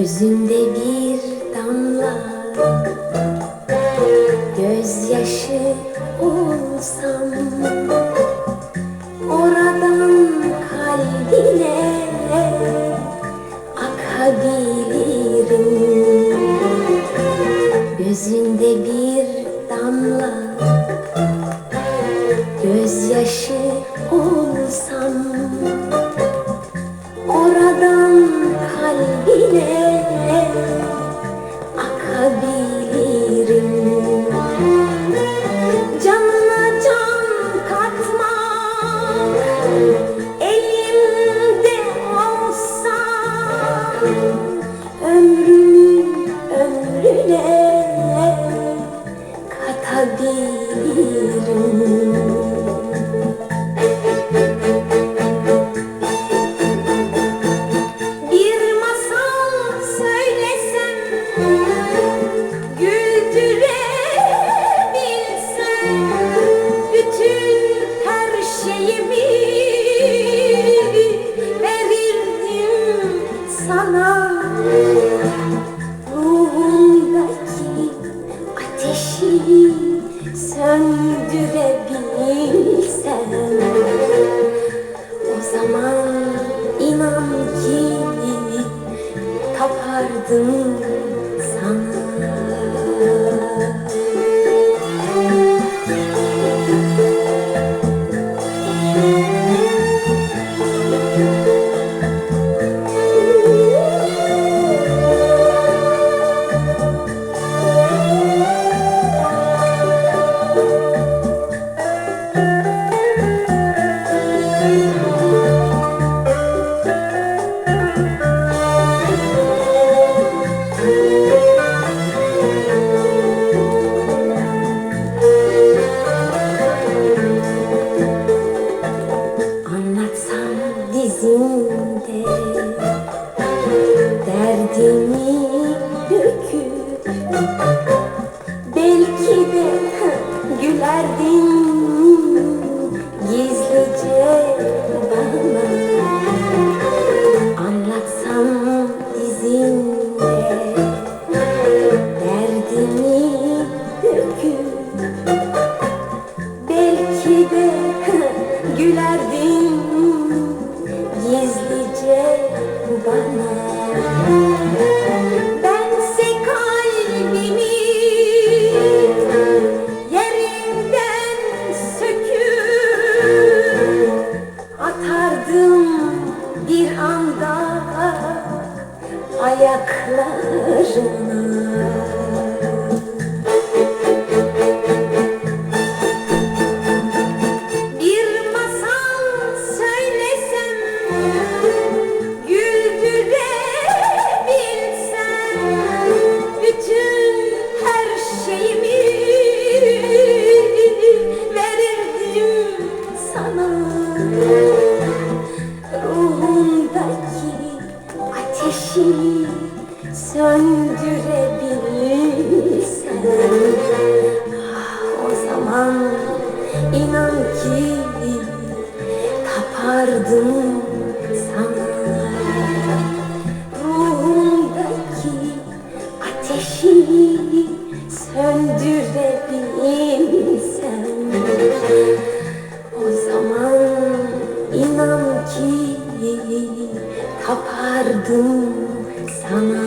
Gözünde bir damla Gözyaşı olsam Oradan kalbine Akabilirim. Gözünde bir damla Gözyaşı olsam ateşi söndürebilsem o zaman inan ki tapardım sana jardín. Ayaklarına ateşi söndürebilsem o zaman inan ki tapardım sana. Ruhumdaki ateşi söndürebilsem kapardım sana.